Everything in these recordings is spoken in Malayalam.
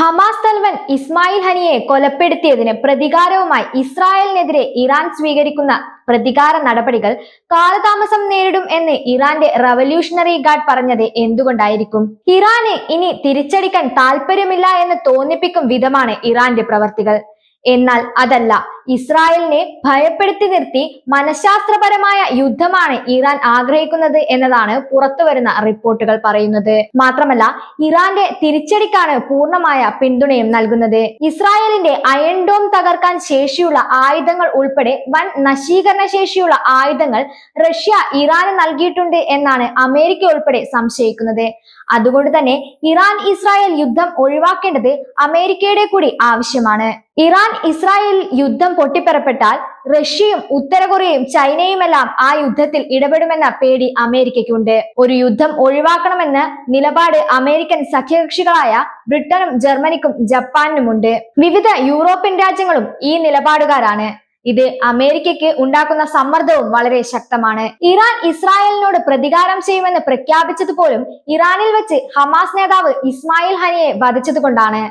ഹമാസ് തലവൻ ഇസ്മായിൽ ഹനിയെ കൊലപ്പെടുത്തിയതിന് പ്രതികാരവുമായി ഇസ്രായേലിനെതിരെ ഇറാൻ സ്വീകരിക്കുന്ന പ്രതികാര നടപടികൾ കാലതാമസം നേരിടും എന്ന് ഇറാന്റെ റവല്യൂഷണറി ഗാർഡ് പറഞ്ഞത് എന്തുകൊണ്ടായിരിക്കും? ഇറാന് ഇനി തിരിച്ചടിക്കാൻ താല്പര്യമില്ല എന്ന് തോന്നിപ്പിക്കും വിധമാണ് ഇറാന്റെ പ്രവർത്തികൾ. എന്നാൽ അതല്ല. ഇസ്രായേലിനെ ഭയപ്പെടുത്തി നിർത്തി മനഃശാസ്ത്രപരമായ യുദ്ധമാണ് ഇറാൻ ആഗ്രഹിക്കുന്നത് എന്നതാണ് പുറത്തുവരുന്ന റിപ്പോർട്ടുകൾ പറയുന്നത്. മാത്രമല്ല ഇറാന്റെ തിരിച്ചടിക്കാണ് പൂർണമായ പിന്തുണയും നൽകുന്നത്. ഇസ്രായേലിന്റെ അയൺ ഡോം തകർക്കാൻ ശേഷിയുള്ള ആയുധങ്ങൾ ഉൾപ്പെടെ വൻ നശീകരണ ശേഷിയുള്ള ആയുധങ്ങൾ റഷ്യ ഇറാന് നൽകിയിട്ടുണ്ട് എന്നാണ് അമേരിക്ക ഉൾപ്പെടെ സംശയിക്കുന്നത്. അതുകൊണ്ട് തന്നെ ഇറാൻ ഇസ്രായേൽ യുദ്ധം ഒഴിവാക്കേണ്ടത് അമേരിക്കയുടെ കൂടി ആവശ്യമാണ്. ഇറാൻ ഇസ്രായേൽ യുദ്ധം പൊട്ടിപ്പുറപ്പെട്ടാൽ റഷ്യയും ഉത്തര കൊറിയയും ചൈനയുമെല്ലാം ആ യുദ്ധത്തിൽ ഇടപെടുമെന്ന പേടി അമേരിക്കയ്ക്കുണ്ട്. ഒരു യുദ്ധം ഒഴിവാക്കണമെന്ന് നിലപാട് അമേരിക്കൻ സഖ്യകക്ഷികളായ ബ്രിട്ടനും ജർമ്മനിക്കും ജപ്പാനിനുമുണ്ട്. വിവിധ യൂറോപ്യൻ രാജ്യങ്ങളും ഈ നിലപാടുകാരാണ്. ഇത് അമേരിക്കയ്ക്ക് ഉണ്ടാക്കുന്ന സമ്മർദ്ദവും വളരെ ശക്തമാണ്. ഇറാൻ ഇസ്രായേലിനോട് പ്രതികാരം ചെയ്യുമെന്ന് പ്രഖ്യാപിച്ചത് പോലും ഇറാനിൽ വെച്ച് ഹമാസ് നേതാവ് ഇസ്മായിൽ ഹനിയെ വധിച്ചതുകൊണ്ടാണ്.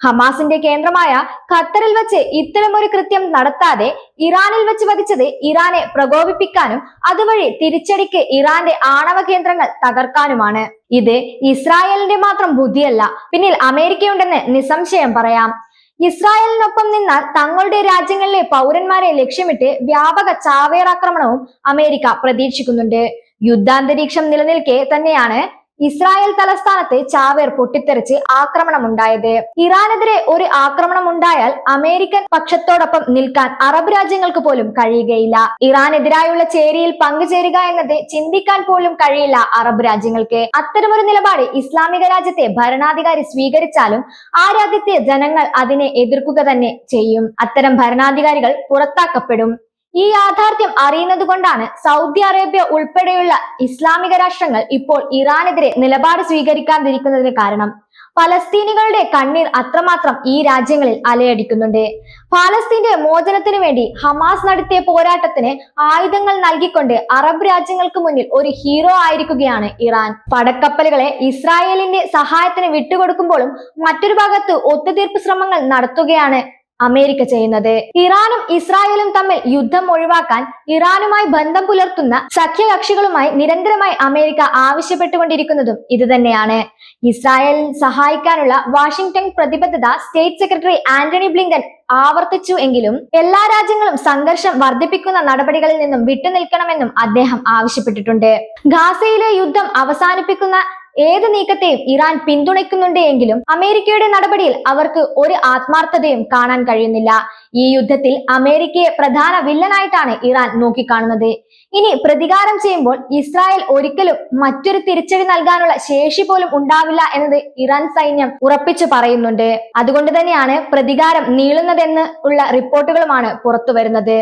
ഹമാസിന്റെ കേന്ദ്രമായ ഖത്തറിൽ വെച്ച് ഇത്തരമൊരു കൃത്യം നടത്താതെ ഇറാനിൽ വെച്ച് വധിച്ചത് ഇറാനെ പ്രകോപിപ്പിക്കാനും അതുവഴി തിരിച്ചടിക്ക് ഇറാന്റെ ആണവ കേന്ദ്രങ്ങൾ തകർക്കാനുമാണ്. ഇത് ഇസ്രായേലിന്റെ മാത്രം ബുദ്ധിയല്ല പിന്നിൽ അമേരിക്കയുണ്ടെന്ന് നിസ്സംശയം പറയാം. ഇസ്രായേലിനൊപ്പം നിന്നാൽ തങ്ങളുടെ രാജ്യങ്ങളിലെ പൗരന്മാരെ ലക്ഷ്യമിട്ട് വ്യാപക ചാവേറാക്രമണവും അമേരിക്ക പ്രതീക്ഷിക്കുന്നുണ്ട്. യുദ്ധാന്തരീക്ഷം നിലനിൽക്കെ തന്നെയാണ് ഇസ്രായേൽ തലസ്ഥാനത്തെ ചാവേർ പൊട്ടിത്തെറിച്ച് ആക്രമണം ഉണ്ടായത് ഇറാനെതിരെ ഒരു ആക്രമണം ഉണ്ടായാൽ അമേരിക്കൻ പക്ഷത്തോടൊപ്പം നിൽക്കാൻ അറബ് രാജ്യങ്ങൾക്ക് പോലും കഴിയുകയില്ല. ഇറാനെതിരായുള്ള ചേരിയിൽ പങ്കുചേരുക എന്നത് ചിന്തിക്കാൻ പോലും കഴിയില്ല അറബ് രാജ്യങ്ങൾക്ക്. അത്തരമൊരു നിലപാട് ഇസ്ലാമിക രാജ്യത്തെ ഭരണാധികാരി സ്വീകരിച്ചാലും ആ രാജ്യത്തെ ജനങ്ങൾ അതിനെ എതിർക്കുക തന്നെ ചെയ്യും. അത്തരം ഭരണാധികാരികൾ പുറത്താക്കപ്പെടും. ഈ യാഥാർത്ഥ്യം അറിയുന്നത് കൊണ്ടാണ് സൗദി അറേബ്യ ഉൾപ്പെടെയുള്ള ഇസ്ലാമിക രാഷ്ട്രങ്ങൾ ഇപ്പോൾ ഇറാനെതിരെ നിലപാട് സ്വീകരിക്കാതിരിക്കുന്നതിന് കാരണം. പലസ്തീനികളുടെ കണ്ണീർ അത്രമാത്രം ഈ രാജ്യങ്ങളിൽ അലയടിക്കുന്നുണ്ട്. പാലസ്തീന്റെ മോചനത്തിനു വേണ്ടി ഹമാസ് നടത്തിയ പോരാട്ടത്തിന് ആയുധങ്ങൾ നൽകിക്കൊണ്ട് അറബ് രാജ്യങ്ങൾക്ക് മുന്നിൽ ഒരു ഹീറോ ആയിരിക്കുകയാണ് ഇറാൻ. പടക്കപ്പലുകളെ ഇസ്രായേലിന്റെ സഹായത്തിന് വിട്ടുകൊടുക്കുമ്പോഴും മറ്റൊരു ഭാഗത്ത് ഒത്തുതീർപ്പ് ശ്രമങ്ങൾ നടത്തുകയാണ് അമേരിക്ക ചെയ്യുന്നത്. ഇറാനും ഇസ്രായേലും തമ്മിൽ യുദ്ധം ഒഴിവാക്കാൻ ഇറാനുമായി ബന്ധം പുലർത്തുന്ന സഖ്യകക്ഷികളുമായി നിരന്തരമായി അമേരിക്ക ആവശ്യപ്പെട്ടുകൊണ്ടിരിക്കുന്നതും ഇത് തന്നെയാണ് ഇസ്രായേലിൽ സഹായിക്കാനുള്ള വാഷിംഗ്ടൺ പ്രതിബദ്ധത സ്റ്റേറ്റ് സെക്രട്ടറി ആന്റണി ബ്ലിങ്കൻ ആവർത്തിച്ചു എങ്കിലും എല്ലാ രാജ്യങ്ങളും സംഘർഷം വർദ്ധിപ്പിക്കുന്ന നടപടികളിൽ നിന്നും വിട്ടുനിൽക്കണമെന്നും അദ്ദേഹം ആവശ്യപ്പെട്ടിട്ടുണ്ട്. ഗാസയിലെ യുദ്ധം അവസാനിപ്പിക്കുന്ന ഏത് നീക്കത്തെയും ഇറാൻ പിന്തുണയ്ക്കുന്നുണ്ട് എങ്കിലും അമേരിക്കയുടെ നടപടിയിൽ അവർക്ക് ഒരു ആത്മാർത്ഥതയും കാണാൻ കഴിയുന്നില്ല. ഈ യുദ്ധത്തിൽ അമേരിക്കയെ പ്രധാന വില്ലനായിട്ടാണ് ഇറാൻ നോക്കിക്കാണുന്നത്. ഇനി പ്രതികാരം ചെയ്യുമ്പോൾ ഇസ്രായേൽ ഒരിക്കലും മറ്റൊരു തിരിച്ചടി നൽകാനുള്ള ശേഷി പോലും ഉണ്ടാവില്ല എന്നത് ഇറാൻ സൈന്യം ഉറപ്പിച്ചു പറയുന്നുണ്ട്. അതുകൊണ്ട് തന്നെയാണ് പ്രതികാരം നീളുന്നതെന്ന് ഉള്ള റിപ്പോർട്ടുകളുമാണ് പുറത്തു വരുന്നത്